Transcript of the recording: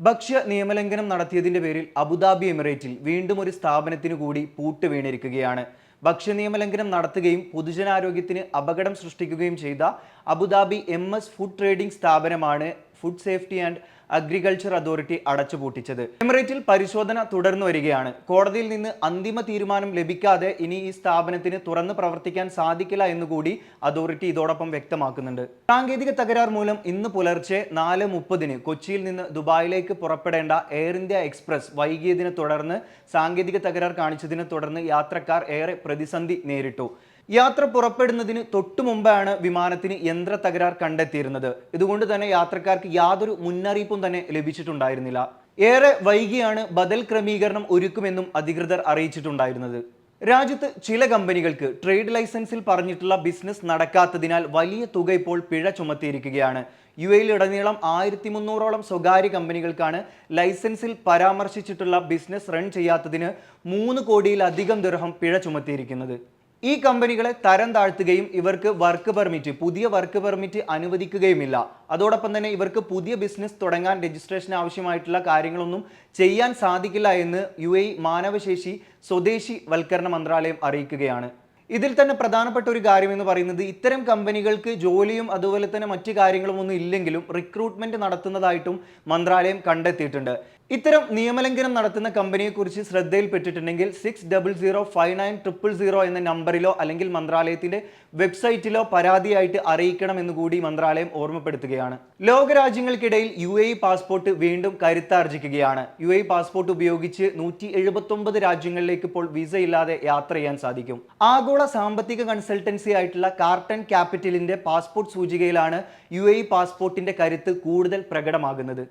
ഭക്ഷ്യ നിയമലംഘനം നടത്തിയതിന്റെ പേരിൽ അബുദാബി എമിറേറ്റിൽ വീണ്ടും ഒരു സ്ഥാപനത്തിന് കൂടി പൂട്ട് വീണിരിക്കുകയാണ്. ഭക്ഷ്യ നിയമലംഘനം നടത്തുകയും പൊതുജനാരോഗ്യത്തിന് അപകടം സൃഷ്ടിക്കുകയും ചെയ്ത Abu Dhabi M S food trading സ്ഥാപനമാണ് food safety and agriculture authority അടച്ചുപൂട്ടിച്ചത്. എമിറേറ്റിൽ പരിശോധന തുടർന്നു വരികയാണ്. കോടതിയിൽ നിന്ന് അന്തിമ തീരുമാനം ലഭിക്കാതെ ഇനി ഈ സ്ഥാപനത്തിന് തുറന്ന് പ്രവർത്തിക്കാൻ സാധിക്കില്ല എന്നുകൂടി അതോറിറ്റി ഇതോടൊപ്പം വ്യക്തമാക്കുന്നുണ്ട്. സാങ്കേതിക തകരാർ മൂലം ഇന്ന് പുലർച്ചെ നാല് മുപ്പതിന് കൊച്ചിയിൽ നിന്ന് ദുബായിലേക്ക് പുറപ്പെടേണ്ട എയർ ഇന്ത്യ എക്സ്പ്രസ് വൈകിയതിനെ തുടർന്ന് സാങ്കേതിക തകരാർ കാണിച്ചതിനെ തുടർന്ന് യാത്രക്കാർ ഏറെ പ്രതിസന്ധി നേരിട്ടു. യാത്ര പുറപ്പെടുന്നതിന് തൊട്ടു മുമ്പാണ് വിമാനത്തിന് യന്ത്ര തകരാർ കണ്ടെത്തിയിരുന്നത്. ഇതുകൊണ്ട് തന്നെ യാത്രക്കാർക്ക് യാതൊരു മുന്നറിയിപ്പും തന്നെ ലഭിച്ചിട്ടുണ്ടായിരുന്നില്ല. ഏറെ വൈകിയാണ് ബദൽ ക്രമീകരണം ഒരുക്കുമെന്നും അധികൃതർ അറിയിച്ചിട്ടുണ്ടായിരുന്നത്. രാജ്യത്ത് ചില കമ്പനികൾക്ക് ട്രേഡ് ലൈസൻസിൽ പറഞ്ഞിട്ടുള്ള ബിസിനസ് നടക്കാത്തതിനാൽ വലിയ തുക ഇപ്പോൾ പിഴ ചുമത്തിയിരിക്കുകയാണ്. യു എയിലുടനീളം ആയിരത്തി മുന്നൂറോളം സ്വകാര്യ കമ്പനികൾക്കാണ് ലൈസൻസിൽ പരാമർശിച്ചിട്ടുള്ള ബിസിനസ് റൺ ചെയ്യാത്തതിന് മൂന്ന് കോടിയിലധികം ദിർഹം പിഴ ചുമത്തിയിരിക്കുന്നത്. ഈ കമ്പനികളെ തരം താഴ്ത്തുകയും ഇവർക്ക് വർക്ക് പെർമിറ്റ് പുതിയ വർക്ക് പെർമിറ്റ് അനുവദിക്കുകയുമില്ല. അതോടൊപ്പം തന്നെ ഇവർക്ക് പുതിയ ബിസിനസ് തുടങ്ങാൻ രജിസ്ട്രേഷൻ ആവശ്യമായിട്ടുള്ള കാര്യങ്ങളൊന്നും ചെയ്യാൻ സാധിക്കില്ല എന്ന് യു എ മാനവശേഷി സ്വദേശി വൽക്കരണ മന്ത്രാലയം അറിയിക്കുകയാണ്. ഇതിൽ തന്നെ പ്രധാനപ്പെട്ട ഒരു കാര്യം എന്ന് പറയുന്നത് ഇത്തരം കമ്പനികൾക്ക് ജോലിയും അതുപോലെ തന്നെ മറ്റു കാര്യങ്ങളും ഒന്നും ഇല്ലെങ്കിലും റിക്രൂട്ട്മെന്റ് നടത്തുന്നതായിട്ടും മന്ത്രാലയം കണ്ടെത്തിയിട്ടുണ്ട്. ഇത്തരം നിയമലംഘനം നടത്തുന്ന കമ്പനിയെക്കുറിച്ച് ശ്രദ്ധയിൽപ്പെട്ടിട്ടുണ്ടെങ്കിൽ six double zero five nine triple zero എന്ന നമ്പറിലോ അല്ലെങ്കിൽ മന്ത്രാലയത്തിന്റെ വെബ്സൈറ്റിലോ പരാതിയായിട്ട് അറിയിക്കണം എന്ന് കൂടി മന്ത്രാലയം ഓർമ്മപ്പെടുത്തുകയാണ്. ലോകരാജ്യങ്ങൾക്കിടയിൽ യു എ പാസ്പോർട്ട് വീണ്ടും കരുത്താർജിക്കുകയാണ്. യു എ പാസ്പോർട്ട് ഉപയോഗിച്ച് നൂറ്റി എഴുപത്തൊമ്പത് രാജ്യങ്ങളിലേക്ക് ഇപ്പോൾ വിസ ഇല്ലാതെ യാത്ര ചെയ്യാൻ സാധിക്കും. ആഗോള സാമ്പത്തിക കൺസൾട്ടൻസി ആയിട്ടുള്ള കാർട്ടൺ ക്യാപിറ്റലിന്റെ പാസ്പോർട്ട് സൂചികയിലാണ് യു എ പാസ്പോർട്ടിന്റെ കരുത്ത് കൂടുതൽ പ്രകടമാകുന്നത്.